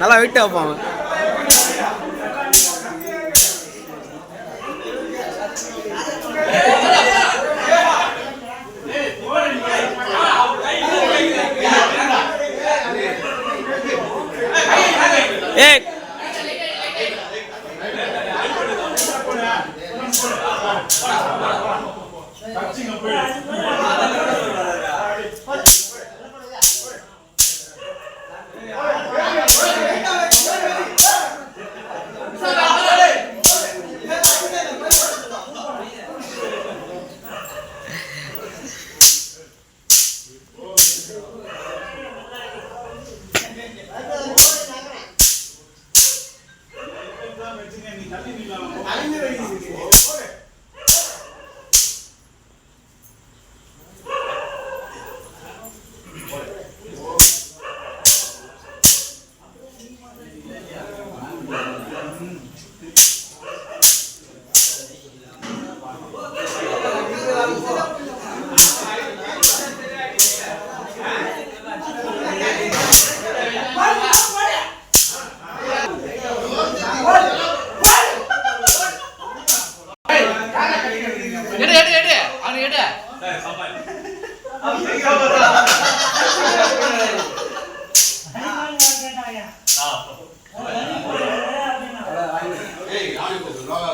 நல்லா வெயிட்டாக வைப்பான் ஏய். எடு ஏய் நாளைக்கு லோகா